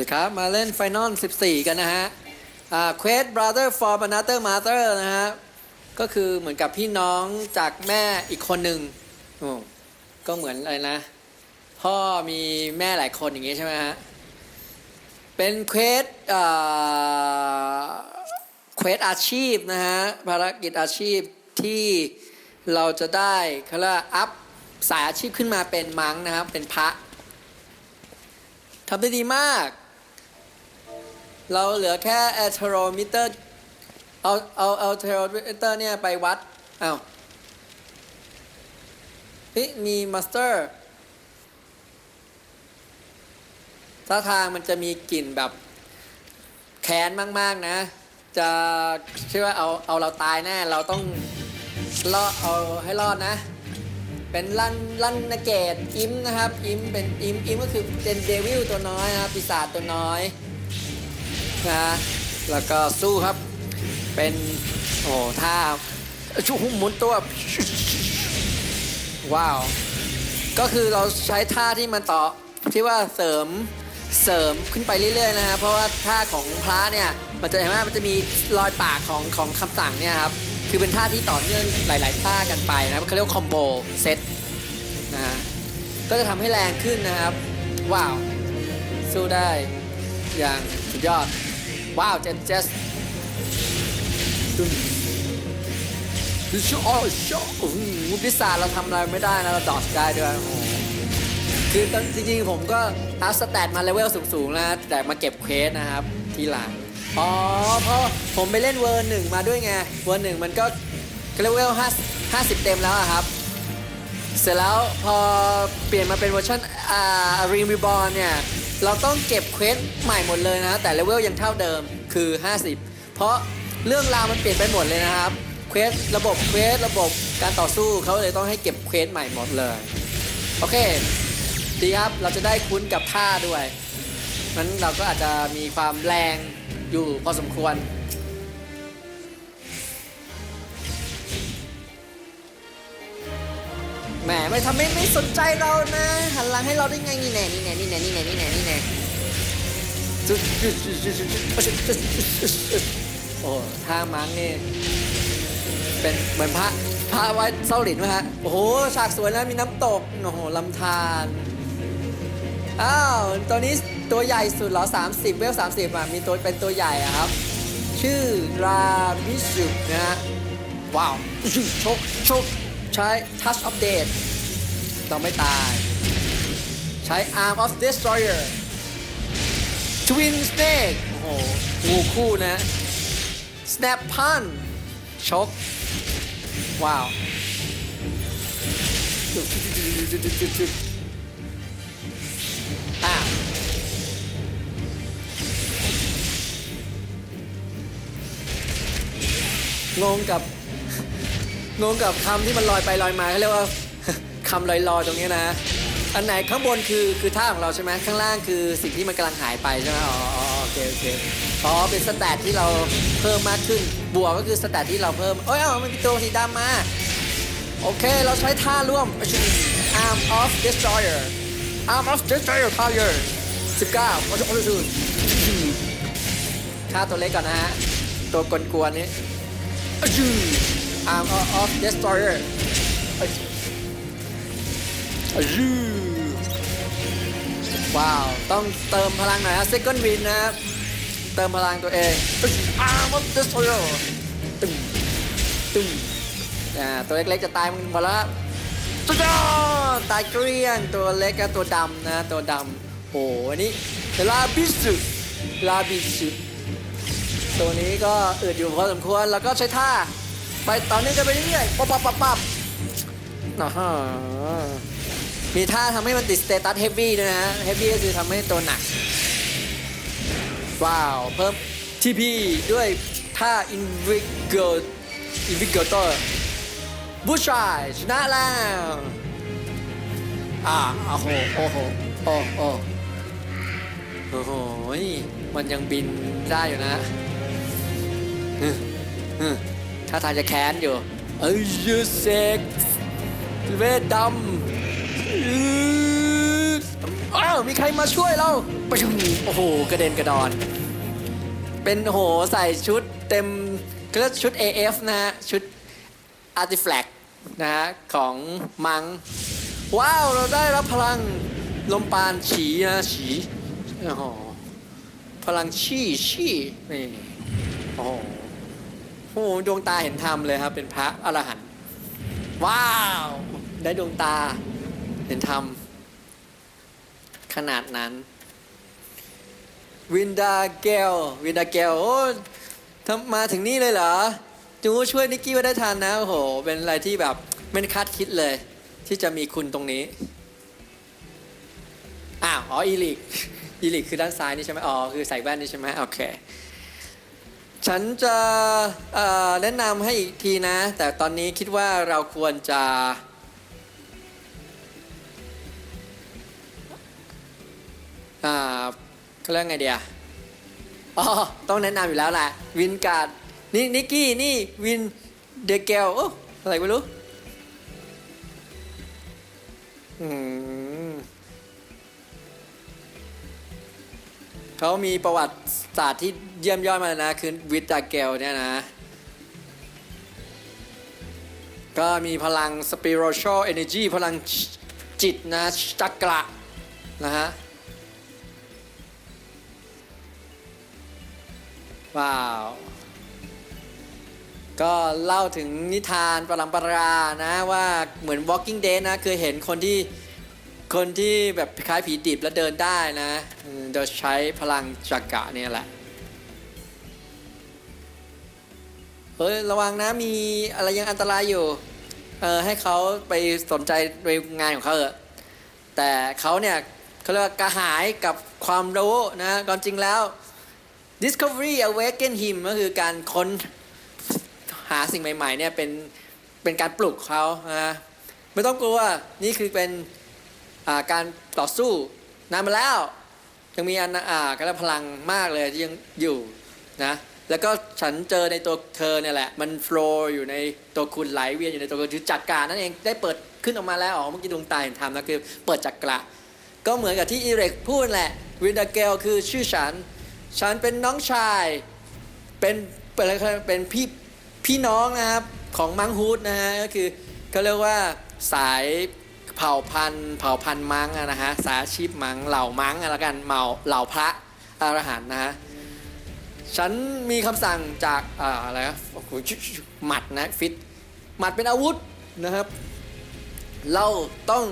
ดีครับ มาเล่น Final 14 กันนะฮะอ่า Quest Brother for Another Mother นะฮะ ก็คือเหมือนกับพี่น้องจากแม่อีกคนหนึ่งโอ้ก็เหมือนอะไรนะ พ่อมีแม่หลายคนอย่างงี้ใช่ไหมฮะ เป็นเควสอ่าเควสอาชีพนะฮะ ภารกิจอาชีพที่เราจะได้เขาเรียกอัพสายอาชีพขึ้นมาเป็นมังนะครับ เป็นพระทำได้ดีมาก เราเหลือแค่แอทโรมิเตอร์เอาเอาเอาเทโรมิเตอร์เนี่ยไปวัดอ้าวเฮ้ยมีมาสเตอร์ท่าทางมันจะมีกลิ่นแบบแค้นมาก ๆ นะ จะเชื่อว่าเอาเอาเราตายแน่ เราต้องรอดเอาให้รอดนะ เป็นลั่นลั่นนเกตอิมนะครับ อิมเป็นอิมอิมก็คือเป็นเดวิลตัวน้อยนะครับปีศาจตัวน้อย นะ แล้วก็สู้ครับ เป็นโอ้ท่าชุหมุนตัว ว้าว ก็คือเราใช้ท่าที่มันต่อที่ว่าเสริมเสริมขึ้นไปเรื่อยๆนะฮะเพราะว่าท่าของพระเนี่ยมันจะเห็นว่ามันจะมีรอยปากของของคำสั่งเนี่ยครับคือเป็นท่าที่ต่อเนื่องหลาย ๆ ท่ากันไปนะครับเขาเรียกคอมโบเซตนะฮะก็จะทำให้แรงขึ้นนะครับ ว้าว สู้ได้อย่างสุดยอด ว้าวเจนเจสดูชอชอโอ้โหพิศาเราทำอะไรไม่ได้นะเราดอดได้ด้วยโอ้คือตอนจริงๆผมก็อัพสแตทมาเลเวลสูงๆนะแต่มาเก็บเควสนะครับ ทีหลัง อ๋อ เพราะผมไปเล่นเวอร์หนึ่งมาด้วยไง เวอร์หนึ่งมันก็เลเวล5 50เต็มแล้วครับ เสร็จแล้วพอเปลี่ยนมาเป็นเวอร์ชันอ่ารีวิบอลเนี่ย เราต้องเก็บเควสใหม่หมดเลยนะ แต่เลเวลยังเท่าเดิมคือ 50 เพราะเรื่องราวมันเปลี่ยนไปหมดเลยนะครับเควสระบบเควสระบบการต่อสู้เขาเลยต้องให้เก็บเควสใหม่หมดเลย โอเค ดีครับเราจะได้คุ้นกับท่าด้วยนั้นเราก็อาจจะมีความแรงอยู่พอสมควร แหมไม่ทำไม่ไม่สนใจเรานะหันหลังให้เราได้ไงนี่แน่นี่แน่นี่แน่นี่แน่นี่แน่นี่แน่โอ้ท่ามังนี่เป็นเหมือนพระพระไว้เศร้าหลินวะฮะโอ้โหฉากสวยนะมีน้ำตกโอ้โหลำธารอ้าวตัวนี้ตัวใหญ่สุดเหรอ 30 เวล 30อะมีตัวเป็นตัวใหญ่อะครับ ชื่อรามิสุนะฮะว้าวชกชก ใช้ Touch of Death เราไม่ตาย ใช้ Arm of Destroyer Twin Snake โอ้โหงูคู่นะ Snap Pun ชก ว้าวอ้าวงงกับ งงกับคำที่มันลอยไปลอยมาเขาเรียกว่าคำลอยลอยๆตรงนี้นะ อันไหนข้างบนคือคือท่าของเราใช่ไหมข้างล่างคือสิ่งที่มันกำลังหายไปใช่ไหมอ๋ออ๋อโอเคโอเคอ๋อเป็นสแตทที่เราเพิ่มมากขึ้น บวกก็คือสแตทที่เราเพิ่มเอ้ยเอ้ามันมีตัวสีดำมาโอเค เราใช้ท่าร่วม Arm of Destroyer Arm of Destroyer Fire 19โอ้โหโอ้โหฆ่าตัวเล็กก่อนนะฮะ ตัวกวนๆนี้ Arm of Destroyer ว้าว ต้องเติมพลังหน่อยนะ Second Win นะครับ เติมพลังตัวเอง Arm of Destroyer ตึ้งตึ้งอ่าตัวเล็กๆจะตายมันหมดแล้วสุดยอดตายเกลี้ยงตัวเล็กกับตัวดำนะ ตัวดำโอ้โหอันนี้ลาบิสุลาบิสุตัวนี้ก็อืดอยู่พอสมควรแล้วก็ใช้ท่า ไปต่อเนื่องกันไปเรื่อยๆปั๊บปั๊บปั๊บปั๊บอ่าฮะมีท่าทำให้มันติดสเตตัสเฮฟวี่ด้วยนะเฮฟวี่ก็คือทำให้ตัวหนัก ว้าว เพิ่มทีพีด้วยท่า Invigor Invigator บูชายชนะแล้วอ่าโอ้โหโอ้โหโอ้โหโอ้โหมันยังบินได้อยู่นะ ฮึฮึถ้าทางจะแค้นอยู่ เอ้ยยูเซกเวทดำอ้าวมีใครมาช่วยเราปะชุมโอ้โห กระเด็นกระดอน เป็นโหใส่ชุดเต็มก็ชุด AF นะฮะ ชุด Artifact นะฮะ ของมัง ว้าว เราได้รับพลังลมปานฉีนะฉีโอ้โหพลังชี่ชี่นี่โอ้โห โอ้โหดวงตาเห็นธรรมเลยครับ เป็นพระอรหันต์ว้าว ได้ดวงตาเห็นธรรม ขนาดนั้น วินดาเกลวินดาเกลโอ้ทำมาถึงนี่เลยเหรอจูช่วยนิกกี้ไว้ได้ทันนะโอ้โห เป็นอะไรที่แบบไม่คาดคิดเลย ที่จะมีคุณตรงนี้อ้าวอ๋ออีลิกอีลิกคือด้านซ้ายนี่ใช่ไหมอ๋อคือใส่แว่นนี่ใช่ไหมโอเค ฉันจะแนะนำให้อีกทีนะ แต่ตอนนี้คิดว่าเราควรจะ อ่าเขาเรียกไงเดียอ๋อ ต้องแนะนำอยู่แล้วแหละ วินการ์ดนี่นิกกี้ นี่วินเดเกลโอ้อะไรไม่รู้ อืม เขามีประวัติศาสตร์ที่เยี่ยมยอดมาเลยนะคือวิตาเกลเนี่ยนะ ก็มีพลัง spiritual energy พลังจิตนะจักระนะฮะ ว้าว ก็เล่าถึงนิทานปรัมปรานะว่าเหมือน Walking Dead นะเคยเห็นคนที่ คนที่แบบคล้ายผีดิบแล้วเดินได้นะอืมโดยใช้พลังจักระเนี่ยแหละ เฮ้ย ระวังนะมีอะไรยังอันตรายอยู่ เออให้เขาไปสนใจในงานของเขาเถอะแต่เขาเนี่ยเขาเรียกว่ากระหายกับความรู้นะความจริงแล้ว Discovery Awaken Him ก็คือการค้นหาสิ่งใหม่ ๆ เนี่ยเป็นเป็นการปลุกเขานะไม่ต้องกลัว นี่คือเป็น การต่อสู้นานมาแล้ว ยังมีอันอ่าการพลังมากเลยที่ยังอยู่นะแล้วก็ฉันเจอในตัวเธอเนี่ยแหละ มันโฟล์อยู่ในตัวคุณไหลเวียนอยู่ในตัวคุณคือจักรการนั่นเองได้เปิดขึ้นออกมาแล้วอ๋อเมื่อกี้ดวงตาเห็นทำแล้วคือเปิดจักระ ก็เหมือนกับที่อีเร็กพูดแหละวินดาเกลคือชื่อฉัน ฉันเป็นน้องชาย เป็นเป็นอะไรเป็นพี่พี่น้องนะครับของมังฮูดนะฮะก็คือเขาเรียกว่าสาย เผ่าพันธุ์เผ่าพันธุ์มังนะฮะสายชีพมังเหล่ามังอะละกันเหมาเหล่าพระอรหันต์นะฮะฉันมีคำสั่งจากอะไรนะโอ้โหหมัดนะฟิตหมัดเป็นอาวุธนะครับ เราต้อง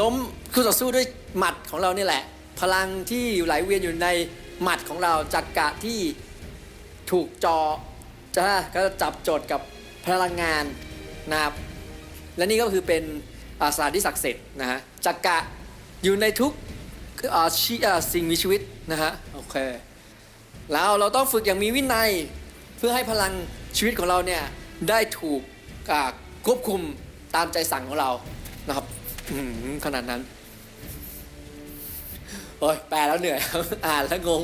ล้มคู่ต่อสู้ด้วยหมัดของเรานี่แหละ พลังที่ไหลเวียนอยู่ในหมัดของเราจักกะที่ถูกจอจะก็จับโจทย์กับพลังงานนะครับและนี่ก็คือเป็น สถานที่ศักดิ์สิทธิ์นะฮะจักกะอยู่ในทุกชีสิ่งมีชีวิตนะฮะโอเคแล้วเราต้องฝึกอย่างมีวินัยเพื่อให้พลังชีวิตของเราเนี่ยได้ถูกควบคุมตามใจสั่งของเรานะครับขนาดนั้นโอ้ยแปลแล้วเหนื่อยอ่านแล้วงง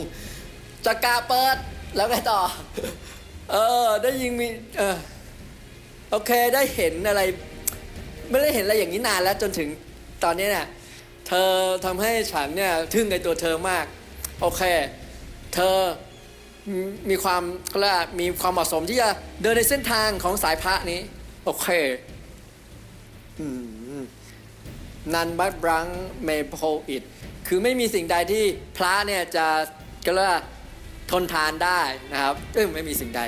จักราเปิดแล้วไงต่อ เออ ได้ยิงมีเออโอเคได้เห็นอะไร ไม่ได้เห็นอะไรอย่างนี้นานแล้วจนถึงตอนนี้เนี่ยเธอทำให้ฉันเนี่ยทึ่งในตัวเธอมาก โอเค เธอมีความก็เรียกว่ามีความเหมาะสมที่จะเดินในเส้นทางของสายพระนี้ โอเคนันบัตบรังเมโพอิดคือไม่มีสิ่งใดที่พระเนี่ยจะก็เรียกว่าทนทานได้นะครับเอ้ยไม่มีสิ่งใด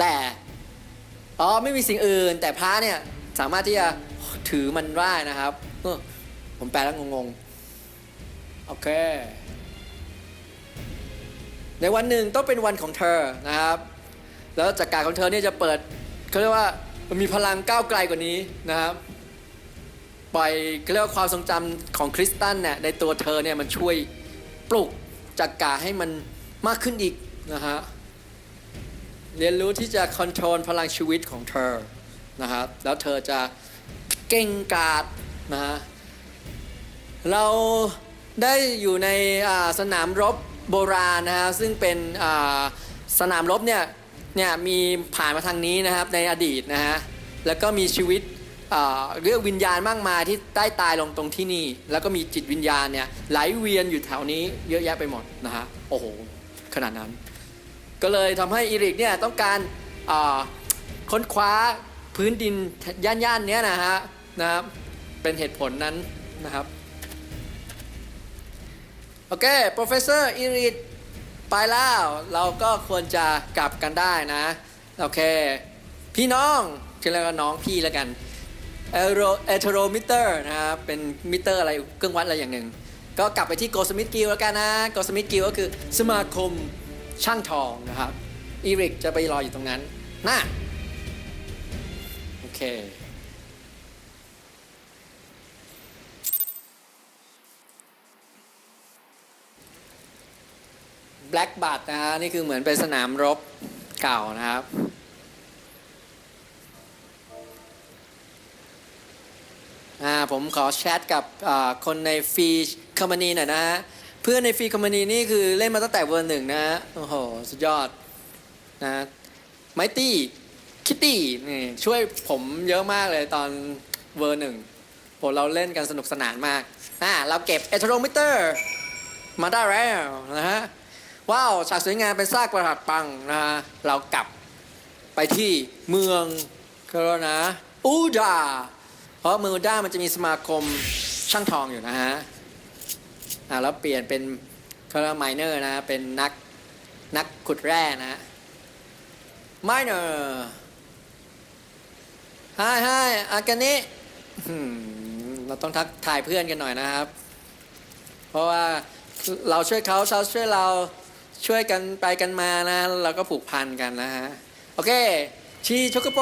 แต่อ๋อไม่มีสิ่งอื่น แต่พระเนี่ย สามารถที่จะถือมันได้นะครับผมแปลแล้วงงๆ โอเค ในวันหนึ่งต้องเป็นวันของเธอนะครับ แล้วจากการของเธอเนี่ยจะเปิดเขาเรียกว่ามันมีพลังก้าวไกลกว่านี้นะครับปล่อยเขาเรียกว่าความทรงจำของคริสตันเนี่ยในตัวเธอเนี่ยมันช่วยปลุกจักกาให้มันมากขึ้นอีกนะฮะ เรียนรู้ที่จะคอนโทรลพลังชีวิตของเธอ นะครับแล้วเธอจะเก่งกาจนะฮะเราได้อยู่ในสนามรบโบราณนะฮะซึ่งเป็นสนามรบเนี่ยเนี่ยมีผ่านมาทางนี้นะครับในอดีตนะฮะแล้วก็มีชีวิตเรียกวิญญาณมากมายที่ได้ตายลงตรงที่นี่ แล้วก็มีจิตวิญญาณเนี่ยไหลเวียนอยู่แถวนี้เยอะแยะไปหมดนะฮะโอ้โหขนาดนั้น ก็เลยทำให้อีริกเนี่ยต้องการค้นคว้า พื้นดินย่านๆเนี้ยนะฮะนะครับเป็นเหตุผลนั้นนะครับโอเค professor อีริไปแล้วเราก็ควรจะกลับกันได้นะ โอเค พี่น้องชื่อแล้วก็น้องพี่แล้วกันเอโรเอโทโรมิเตอร์นะครับเป็นมิเตอร์อะไรเครื่องวัดอะไรอย่างหนึ่ง ก็กลับไปที่โกสมิธกิลแล้วกันนะโกสมิธกิลก็คือสมาคมช่างทองนะครับอีริกจะไปรออยู่ตรงนั้นน่า แบล็กบัตนะฮะนี่คือเหมือนเป็นสนามรบเก่านะครับอ่าผมขอแชทกับคนในฟรีคอมมานีหน่อยนะฮะ เพื่อนในฟรีคอมมานีนี่คือเล่นมาตั้งแต่เวอร์หนึ่งนะฮะ โอ้โห สุดยอดนะไมตี้ คิตตี้นี่ช่วยผมเยอะมากเลยตอนเวอร์หนึ่งผมเราเล่นกันสนุกสนานมากอ่าเราเก็บเอทโรมิเตอร์มาได้แล้วนะฮะ ว้าวฉากสวยงามเป็นซากประหลาดปังนะฮะ เรากลับไปที่เมืองก็แล้วนะอูดาเพราะเมืองอูดามันจะมีสมาคมช่างทองอยู่นะฮะ อ่าแล้วเปลี่ยนเป็นเขาเรียกไมเนอร์นะ เป็นนักนักขุดแร่นะไมเนอร์ ฮายฮายอากานิอืมเราต้องทักทายเพื่อนกันหน่อยนะครับ เพราะว่าเราช่วยเขาเขาช่วยเราช่วยกันไปกันมานะ เราก็ผูกพันกันนะฮะ โอเค ชีช็อกโกโป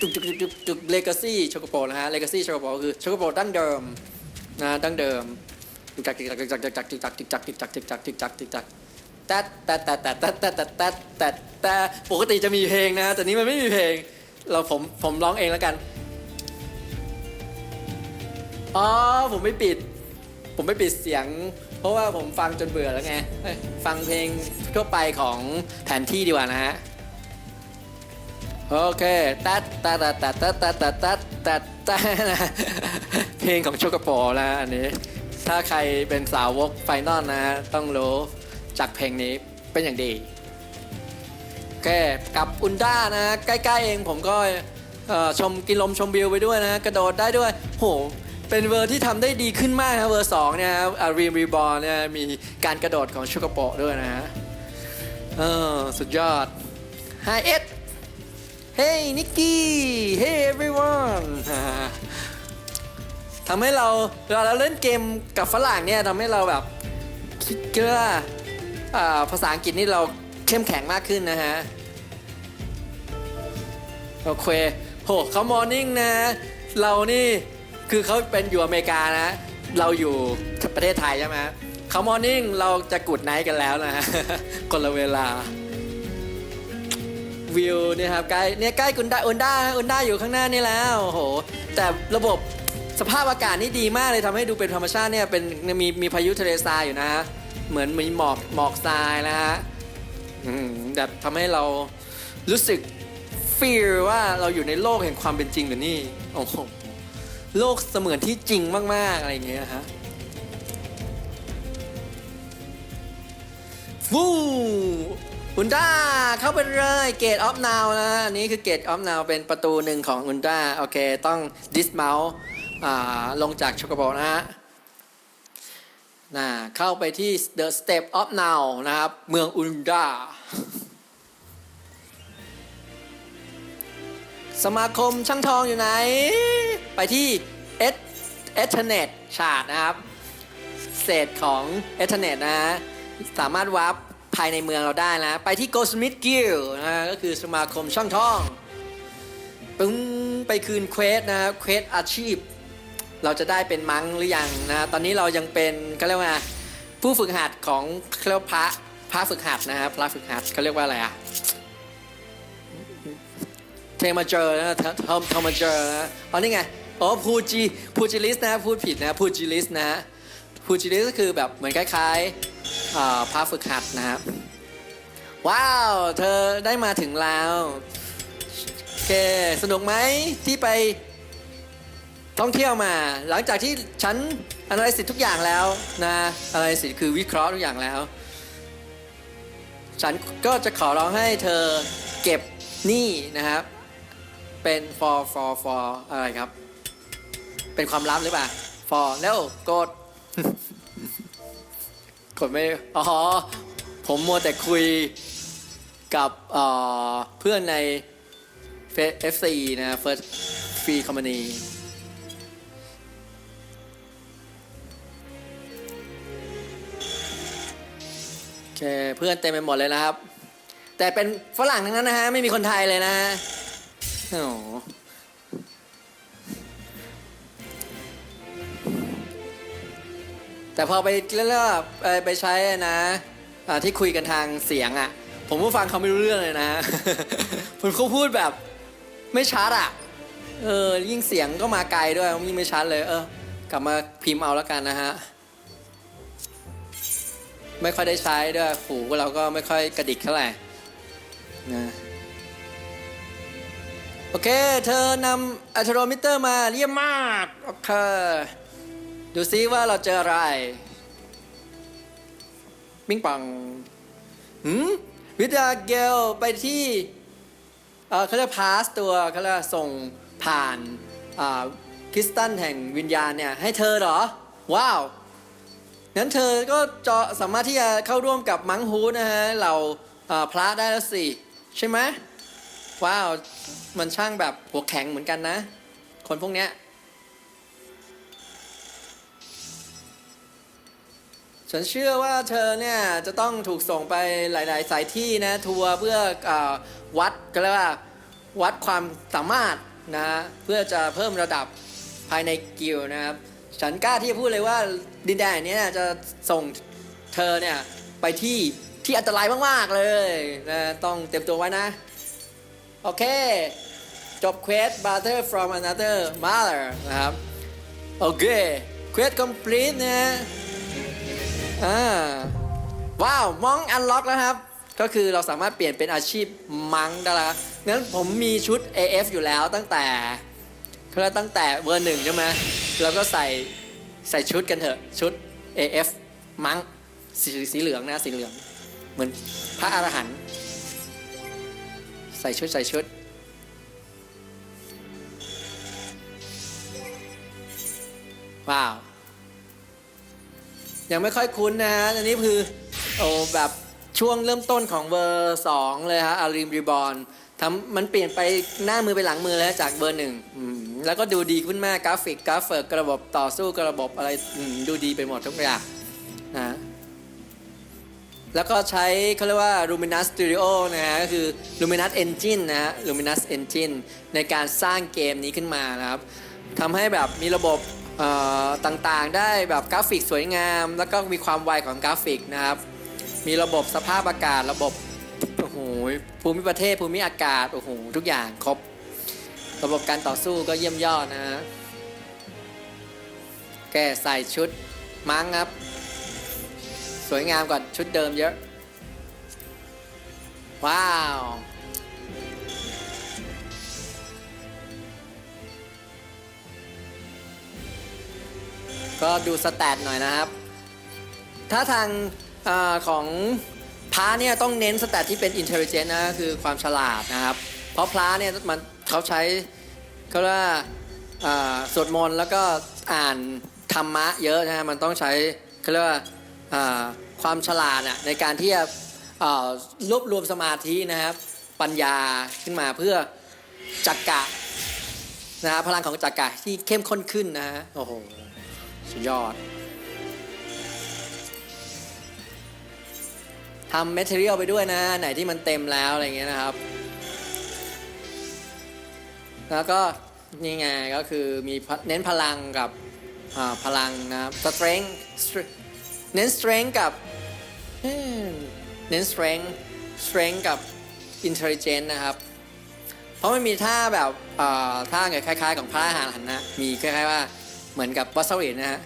จุกจุกจุกจุกจุกเลกาซี่ช็อกโกโปนะฮะเลกาซี่ช็อกโกโปคือช็อกโกโปดั้งเดิมนะดั้งเดิมจุกจักจุกจักจุกจักจุกจักจุกจักจุกจักจุกจักจุกจักจุกจักจุกจักแต่แต่แต่แต่แต่แต่แต่แต่แต่แต่ปกติจะมีเพลงนะ แต่นี้มันไม่มีเพลง เราผมผมร้องเองแล้วกัน อ๋อ ผมไม่ปิด ผมไม่ปิดเสียง เพราะว่าผมฟังจนเบื่อแล้วไง ฟังเพลงทั่วไปของแผนที่ดีกว่านะฮะ โอเค ตัดตัดตัดตัดตัดตัดตัดตัดตัดเพลงของโชกโปนะอันนี้ ถ้าใครเป็นสาวกไฟนอลนะ ต้องรู้จากเพลงนี้เป็นอย่างดี อเคกับอุนด้านะ ใกล้ๆเองผมก็ชมกินลมชมวิวไปด้วยนะ กระโดดได้ด้วย โห เป็นเวอร์ที่ทำได้ดีขึ้นมากนะเวอร์สองเนี่ยรีมรีบอลเนี่ยมีการกระโดดของโชกโปะด้วยนะฮะเออสุดยอด Hi Ed Hey Nikki Hey everyone ทำให้เราเวลาเราเล่นเกมกับฝรั่งเนี่ยทำให้เราแบบคิดว่าอ่าภาษาอังกฤษนี่เรา เข้มแข็งมากขึ้นนะฮะ โอเคโหเขามอร์นิ่งนะ เรานี่คือเขาเป็นอยู่อเมริกานะ เราอยู่ประเทศไทยใช่ไหมเขามอร์นิ่งเราจะกุดไนท์กันแล้วนะฮะคนละเวลา วิวเนี่ยครับใกล้เนี่ยใกล้กุนด้าอุนด้าอุนด้าอยู่ข้างหน้านี่แล้วโอ้โห แต่ระบบสภาพอากาศนี่ดีมากเลยทำให้ดูเป็นธรรมชาติเนี่ยเป็นมีมีพายุทะเลทรายอยู่นะ เหมือนมีหมอกหมอกทรายนะฮะ แบบทำให้เรารู้สึกฟีลว่าเราอยู่ในโลกแห่งความเป็นจริงหรือนี่โอ้โหโลกเสมือนที่จริงมาก ๆ อะไรอย่างเงี้ยฮะฟูอุนด้าเข้าไปเลยเกตออฟนาวนะอันนี้คือเกตออฟนาวเป็นประตูหนึ่งของอุนด้าโอเค ต้องดิสเมาส์ลงจากช็อกโกบอลนะฮะ นะเข้าไปที่ The Step of Now นะครับ เมืองอุนดา สมาคมช่างทองอยู่ไหน ไปที่เอสเอทเน็ตชาร์ดนะครับ เศษของเอทเน็ตนะฮะสามารถวาร์ปภายในเมืองเราได้นะ ไปที่ Goldsmith Guild นะฮะก็คือสมาคมช่างทองปึ้งไปคืนเควสนะครับเควสอาชีพ เราจะได้เป็นมังหรือยังนะตอนนี้เรายังเป็นเขาเรียกว่าผู้ฝึกหัดของเขาเรียกว่าพระพระฝึกหัดนะครับพระฝึกหัดเขาเรียกว่าอะไรอะเทมาเจอร์นะเทเทมเทมาเจอร์นะอ๋อนี่ไงอ๋อพูจิพูจิลิสนะพูดผิดนะพูจิลิสนะพูจิลิสก็คือแบบเหมือนคล้ายๆอ่าพระฝึกหัดนะครับว้าว เธอได้มาถึงแล้วโอเคสนุกไหมที่ไป ท่องเที่ยวมา หลังจากที่ฉัน analysis ทุกอย่างแล้วนะ analysis คือวิเคราะห์ทุกอย่างแล้ว ฉันก็จะขอร้องให้เธอเก็บหนี้นะครับ เป็น for for for อะไรครับ เป็นความลับหรือเปล่า for แล้วกดกดไม่อ๋อผมมัวแต่คุยกับเอ่อเพื่อนใน FC นะ First Free Company เคเพื่อนเต็มไปหมดเลยนะครับ แต่เป็นฝรั่งทั้งนั้นนะฮะ ไม่มีคนไทยเลยนะฮะโอ้แต่พอไปเรื่อยๆไปใช้นะที่คุยกันทางเสียงอะ ผมก็ฟังเขาไม่รู้เรื่องเลยนะผมเขาพูดแบบไม่ชัดอะเออยิ่งเสียงก็มาไกลด้วยยิ่งไม่ชัดเลย เออ กลับมาพิมพ์เอาแล้วกันนะฮะ ไม่ค่อยได้ใช้ด้วยหูเราก็ไม่ค่อยกระดิกเท่าไหร่นะโอเค เธอนำอัลโทรมิเตอร์มาเยี่ยมมากโอเคดูซิว่าเราเจออะไรปิ้งปังหืมวิทยาเกลไปที่เขาเรียกพาสตัวเขาเรียกส่งผ่านคริสตันแห่งวิญญาณเนี่ย ให้เธอเหรอ ว้าว งั้นเธอก็จะสามารถที่จะเข้าร่วมกับมังฮูนะฮะเราเอ่อพระได้แล้วสิใช่ไหมว้าว มันช่างแบบหัวแข็งเหมือนกันนะ คนพวกเนี้ย ฉันเชื่อว่าเธอเนี่ย จะต้องถูกส่งไปหลาย ๆ สายที่นะ ทัวร์เพื่ออวัดก็เรียกว่า วัดความสามารถนะ เพื่อจะเพิ่มระดับภายในกิลนะครับ ฉันกล้าที่จะพูดเลยว่าดินแดนนี้จะส่งเธอเนี่ยไปที่ที่อันตรายมากๆเลยนะต้องเตรียมตัวไว้นะ โอเค จบเควส Brother from another mother นะครับ โอเคเควส complete นะอ่าว้าวมองอันล็อกแล้วครับ ก็คือเราสามารถเปลี่ยนเป็นอาชีพมังได้แล้วงั้นผมมีชุด AF อยู่แล้วตั้งแต่เขาเรียกตั้งแต่เวอร์หนึ่งใช่ไหม เราก็ใส่ใส่ชุดกันเถอะชุด AF มังสีสีเหลืองนะสีเหลือง เหมือนพระอรหันต์ใส่ชุดใส่ชุด ว้าว ยังไม่ค่อยคุ้นนะฮะอันนี้คือ โอ้แบบช่วงเริ่มต้นของเวอร์สองเลยฮะอาริมรีบอล ทำมันเปลี่ยนไปหน้ามือไปหลังมือแล้วจากเบอร์หนึ่งอืมแล้วก็ดูดีขึ้นมากกราฟิกกราฟิกระบบต่อสู้กระบบอะไรอืมดูดีไปหมดทุกอย่างนะแล้วก็ใช้เขาเรียกว่า Luminous Studio นะฮะก็คือ Luminous Engine นะฮะ Luminous Engine ในการสร้างเกมนี้ขึ้นมานะครับทำให้แบบมีระบบต่างๆ ได้แบบกราฟิกสวยงาม แล้วก็มีความไวของกราฟิกนะครับ มีระบบสภาพอากาศ ระบบ ภูมิประเทศภูมิอากาศโอ้โหทุกอย่างครบ ระบบการต่อสู้ก็เยี่ยมยอดนะฮะแกใส่ชุดมั้งครับ สวยงามกว่าชุดเดิมเยอะ ว้าวก็ดูสแตทหน่อยนะครับ ถ้าทางอาของ พระเนี่ยต้องเน้นสแตทที่เป็น intelligent นะคือความฉลาดนะครับ เพราะพระเนี่ยมันเขาใช้เขาเรียกว่าอ่าสวดมนต์แล้วก็อ่านธรรมะเยอะนะฮะมันต้องใช้เขาเรียกว่าอ่าความฉลาดอะในการที่จะอ่ารวบรวมสมาธินะครับ ปัญญาขึ้นมาเพื่อจักกะนะฮะพลังของจักกะที่เข้มข้นขึ้นนะฮะโอ้โหสุดยอด ทำแมทเทอเรียลไปด้วยนะ ไหนที่มันเต็มแล้วอะไรเงี้ยนะครับ แล้วก็นี่ไงก็คือมีเน้นพลังกับพลังนะครับ strength stre- เน้น strength กับเอ้ยเน้น strength strength กับ intelligence นะครับ เพราะมันมีท่าแบบเอ่อท่าไงคล้ายๆ ของพระอาหารหันนะ มีคล้ายๆว่าเหมือนกับวัสวินนะฮะ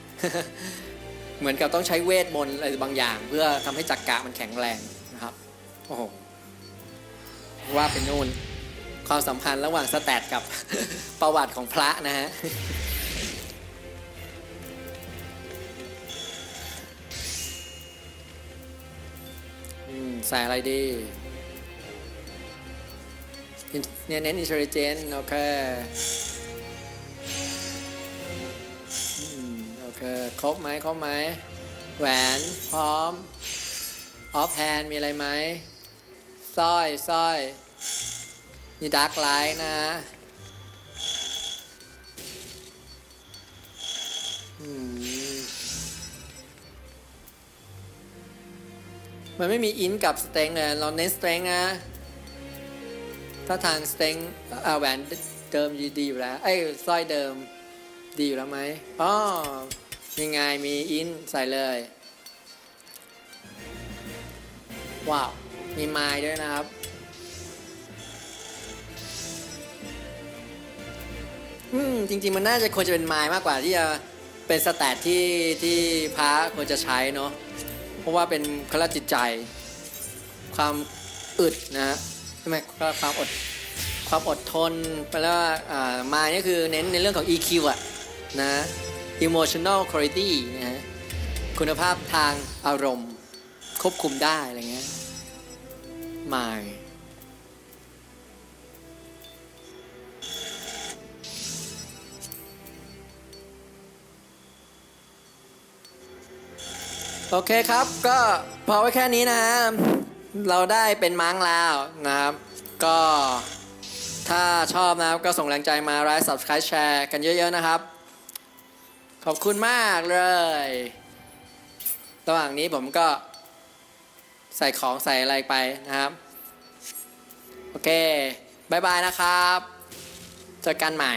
เหมือนกับต้องใช้เวทมนต์อะไรบางอย่าง เพื่อทำให้จักระมันแข็งแรงนะครับโอ้โหว่าเป็นนู่นความสัมพันธ์ระหว่างสแตทกับประวัติของพระนะฮะใส่อะไรดีเน้นอินเทลเจนโอเค มโอครบไหมครบไหมแหวนพร้อมออฟแฮนมีอะไรไหมสร้อยสร้อยมีดาร์กไลท์นะมันไม่มีอินกับสเต็งเลยเราเน้นสเต็งนะ ถ้าทางสเต็งแหวนเดิมดีอยู่แล้วเอ้สร้อยเดิมดีอยู่แล้วไหมอ๋อ ยังไงมีอินใส่เลย ว้าว มีไม้ด้วยนะครับ อืม จริง ๆ มันน่าจะควรจะเป็นไม้มากกว่าที่จะเป็นสแตทที่ที่พระควรจะใช้เนาะ เพราะว่าเป็นพละจิตใจ ความอึดนะฮะใช่ไหมความอดความอดทนไปแล้วอ่าไม้นี่คือเน้นในเรื่องของ EQ อะนะ emotional quality นะฮะคุณภาพทางอารมณ์ ควบคุมได้ อะไรเงี้ยไม้โอเคครับ ก็พอไว้แค่นี้นะฮะเราได้เป็นมั้งแล้วนะครับ ก็ถ้าชอบนะครับก็ส่งแรงใจมาไลค์ subscribe แชร์กันเยอะ ๆ นะครับ ขอบคุณมากเลย ระหว่างนี้ผมก็ใส่ของใส่อะไรไปนะครับ โอเคบายบายนะครับ เจอกันใหม่